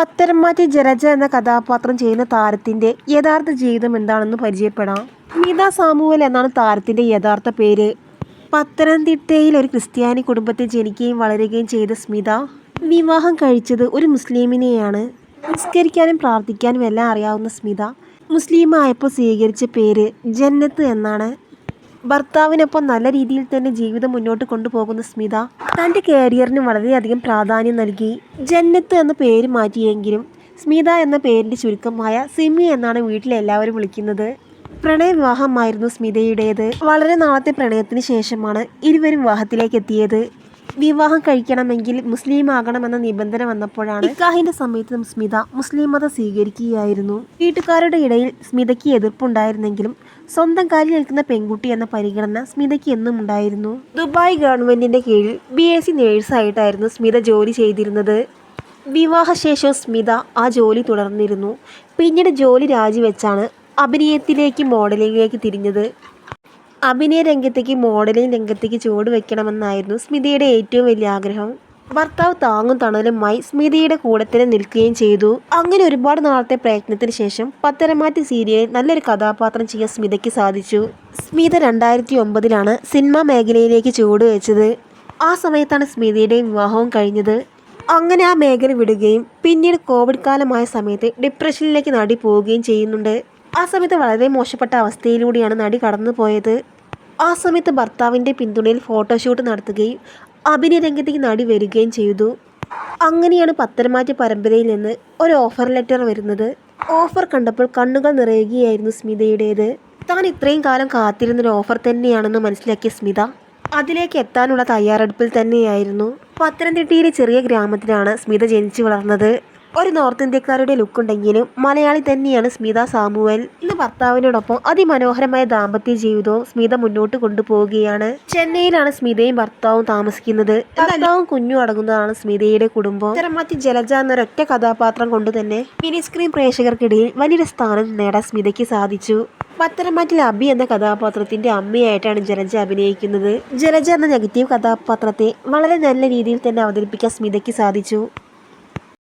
പത്തരമാറ്റി ജലജ എന്ന കഥാപാത്രം ചെയ്യുന്ന താരത്തിന്റെ യഥാർത്ഥ ജീവിതം എന്താണെന്ന് പരിചയപ്പെടാം. മിത സാമുവൽ എന്നാണ് താരത്തിന്റെ യഥാർത്ഥ പേര്. പത്തനംതിട്ടയിൽ ഒരു ക്രിസ്ത്യാനി കുടുംബത്തിൽ ജനിക്കുകയും വളരുകയും ചെയ്ത സ്മിത വിവാഹം കഴിച്ചത് ഒരു മുസ്ലിമിനെയാണ്. നിസ്കരിക്കാനും പ്രാർത്ഥിക്കാനും എല്ലാം അറിയാവുന്ന സ്മിത മുസ്ലിം ആയപ്പോൾ സ്വീകരിച്ച പേര് ജന്നത്ത് എന്നാണ്. ഭർത്താവിനൊപ്പം നല്ല രീതിയിൽ തന്നെ ജീവിതം മുന്നോട്ട് കൊണ്ടുപോകുന്ന സ്മിത തന്റെ കരിയറിന് വളരെയധികം പ്രാധാന്യം നൽകി. ജന്നത്ത് എന്ന പേര് മാറ്റിയെങ്കിലും സ്മിത എന്ന പേരിന്റെ ചുരുക്കമായ സിമി എന്നാണ് വീട്ടിലെല്ലാവരും വിളിക്കുന്നത്. പ്രണയ വിവാഹമായിരുന്നു സ്മിതയുടേത്. വളരെ നാളത്തെ പ്രണയത്തിന് ശേഷമാണ് ഇരുവരും വിവാഹത്തിലേക്ക് എത്തിയത്. വിവാഹം കഴിക്കണമെങ്കിൽ മുസ്ലിം ആകണമെന്ന നിബന്ധന വന്നപ്പോഴാണ് നിക്കാഹിന്റെ സമയത്ത് സ്മിത മുസ്ലിം മതം സ്വീകരിക്കുകയായിരുന്നു. വീട്ടുകാരുടെ ഇടയിൽ സ്മിതയ്ക്ക് എതിർപ്പുണ്ടായിരുന്നെങ്കിലും സ്വന്തം കാലിൽ നിൽക്കുന്ന പെൺകുട്ടി എന്ന പരിഗണന സ്മിതയ്ക്ക് എന്നും ഉണ്ടായിരുന്നു. ദുബായ് ഗവൺമെന്റിന്റെ കീഴിൽ ബി എസ് സി നേഴ്സായിട്ടായിരുന്നു സ്മിത ജോലി ചെയ്തിരുന്നത്. വിവാഹശേഷം സ്മിത ആ ജോലി തുടർന്നിരുന്നു. പിന്നീട് ജോലി രാജിവെച്ചാണ് അഭിനയത്തിലേക്ക് മോഡലിംഗിലേക്ക് തിരിഞ്ഞത്. അഭിനയ രംഗത്തേക്ക് മോഡലിംഗ് രംഗത്തേക്ക് ചുവട് വെക്കണമെന്നായിരുന്നു സ്മിതയുടെ ഏറ്റവും വലിയ ആഗ്രഹം. ഭർത്താവ് താങ്ങും തണലുമായി സ്മിതയുടെ കൂടെ തന്നെ നിൽക്കുകയും ചെയ്തു. അങ്ങനെ ഒരുപാട് നാളത്തെ പ്രയത്നത്തിന് ശേഷം പത്തരമാറ്റി സീരിയലിൽ നല്ലൊരു കഥാപാത്രം ചെയ്യാൻ സ്മിതയ്ക്ക് സാധിച്ചു. സ്മിത രണ്ടായിരത്തി ഒമ്പതിലാണ് സിനിമാ മേഖലയിലേക്ക് ചുവട് വെച്ചത്. ആ സമയത്താണ് സ്മിതയുടെയും വിവാഹവും കഴിഞ്ഞത്. അങ്ങനെ ആ മേഖല വിടുകയും പിന്നീട് കോവിഡ് കാലമായ സമയത്ത് ഡിപ്രഷനിലേക്ക് നടി പോവുകയും ചെയ്യുന്നുണ്ട്. ആ സമയത്ത് വളരെ മോശപ്പെട്ട അവസ്ഥയിലൂടെയാണ് നടി കടന്നു പോയത്. ആ സമയത്ത് ഭർത്താവിന്റെ പിന്തുണയിൽ ഫോട്ടോഷൂട്ട് നടത്തുകയും അഭിനയ രംഗത്തേക്ക് നടി വരികയും ചെയ്തു. അങ്ങനെയാണ് പത്തരമാറ്റ പരമ്പരയിൽ നിന്ന് ഒരു ഓഫർ ലെറ്റർ വരുന്നത്. ഓഫർ കണ്ടപ്പോൾ കണ്ണുകൾ നിറയുകയായിരുന്നു സ്മിതയുടേത്. താൻ ഇത്രയും കാലം കാത്തിരുന്നൊരു ഓഫർ തന്നെയാണെന്ന് മനസ്സിലാക്കിയ സ്മിത അതിലേക്ക് എത്താനുള്ള തയ്യാറെടുപ്പിൽ തന്നെയായിരുന്നു. പത്തനംതിട്ടയിലെ ചെറിയ ഗ്രാമത്തിലാണ് സ്മിത ജനിച്ചു വളർന്നത്. ഒരു നോർത്ത് ഇന്ത്യക്കാരുടെ ലുക്കുണ്ടെങ്കിലും മലയാളി തന്നെയാണ് സ്മിത സാമുവൽ. ഇന്ന് ഭർത്താവിനോടൊപ്പം അതിമനോഹരമായ ദാമ്പത്യ ജീവിതവും സ്മിത മുന്നോട്ട് കൊണ്ടുപോവുകയാണ്. ചെന്നൈയിലാണ് സ്മിതയും ഭർത്താവും താമസിക്കുന്നത്. ഭർത്താവും കുഞ്ഞു അടങ്ങുന്നതാണ് സ്മിതയുടെ കുടുംബം. മറ്റ് ജലജ എന്നൊരൊറ്റ കഥാപാത്രം കൊണ്ട് തന്നെ മിനി സ്ക്രീൻ പ്രേക്ഷകർക്കിടയിൽ വലിയൊരു സ്ഥാനം നേടാൻ സ്മിതയ്ക്ക് സാധിച്ചു. പത്തനംമാറ്റിൽ അബി എന്ന കഥാപാത്രത്തിന്റെ അമ്മയായിട്ടാണ് ജലജ അഭിനയിക്കുന്നത്. ജലജ എന്ന നെഗറ്റീവ് കഥാപാത്രത്തെ വളരെ നല്ല രീതിയിൽ തന്നെ അവതരിപ്പിക്കാൻ സ്മിതയ്ക്ക് സാധിച്ചു.